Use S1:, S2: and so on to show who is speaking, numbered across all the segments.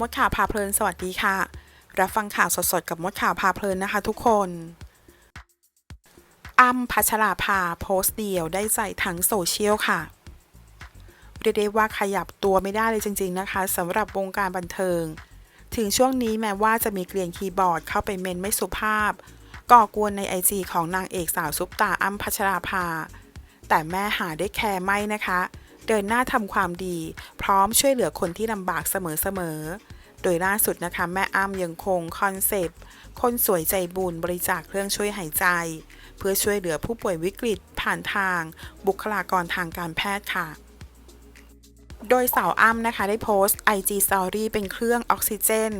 S1: มดข่าวพาเพลินสวัสดีค่ะ รับฟังข่าวสดๆ กับมดข่าวพาเพลินนะคะทุกคนอ้ำพัชราภาโพสต์เดียวได้ใจทั้งโซเชียลค่ะเรียกได้ว่าขยับตัวไม่ได้เลยจริง ๆ นะคะสำหรับวงการบันเทิง ถึงช่วงนี้แม้ว่าจะมีเกลียนคีย์บอร์ดเข้าไปเมนไม่สุภาพ ก่อกวนในไอจีของนางเอกสาวซุปตาอ้ำพัชราภา แต่แม่หาได้แคร์ไม่นะคะ เดินหน้าทำความดี พร้อมช่วยเหลือคนที่ลำบากเสมอๆ โดยล่าสุดนะคะ แม่อ้ำยังคงคอนเซปต์ คนสวยใจบุญบริจาคเครื่องช่วยหายใจ เพื่อช่วยเหลือผู้ป่วยวิกฤตผ่านทาง บุคลากรทางการแพทย์ค่ะโดยสาวอ้ำนะคะได้โพสต์ IG Story เป็นเครื่องออกซิเจน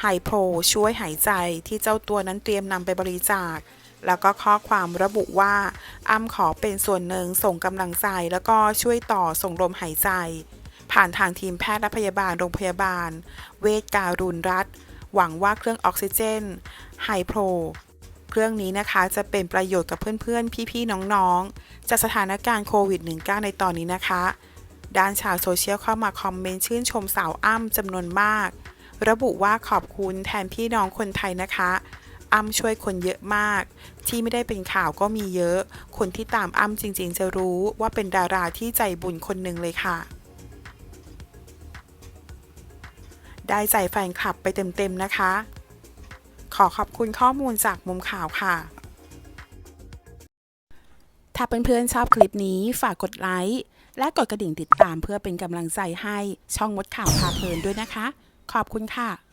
S1: ไฮโ o ช่วยหายใจที่เจ้าตัวนั้นเตรียมนำไปบริจาค แล้วก็ข้อความระบุว่าอ้ำขอเป็นส่วนหนึ่งส่งกำลังใจ แล้วก็ช่วยต่อส่งลมหายใจ ผ่านทางทีมแพทย์และพยาบาลโรงพยาบาล เวชการุณรัฐ หวังว่าเครื่องออกซิเจนไฮโ o เครื่องนี้นะคะจะเป็นประโยชน์กับเพื่อนๆ พี่ๆ น้องๆ จากสถานการณ์โควิด -19 ในตอนนี้นะคะ ด้านชาวโซเชียลเข้ามาคอมเมนต์ชื่นชมสาวอ้ำจำนวนมาก ระบุว่าขอบคุณแทนพี่น้องคนไทยนะคะ อ้ำช่วยคนเยอะมาก ที่ไม่ได้เป็นข่าวก็มีเยอะ คนที่ตามอ้ำจริงๆ จะรู้ว่าเป็นดาราที่ใจบุญคนหนึ่งเลยค่ะ ได้ใจแฟนคลับไปเต็มๆนะคะ ขอขอบคุณข้อมูลจากมุมข่าวค่ะ ถ้าเพื่อนๆชอบคลิปนี้ฝากกดไลค์และกดกระดิ่งติดตามเพื่อเป็นกำลังใจให้ช่องมดข่าวพาเพลินด้วยนะคะ ขอบคุณค่ะ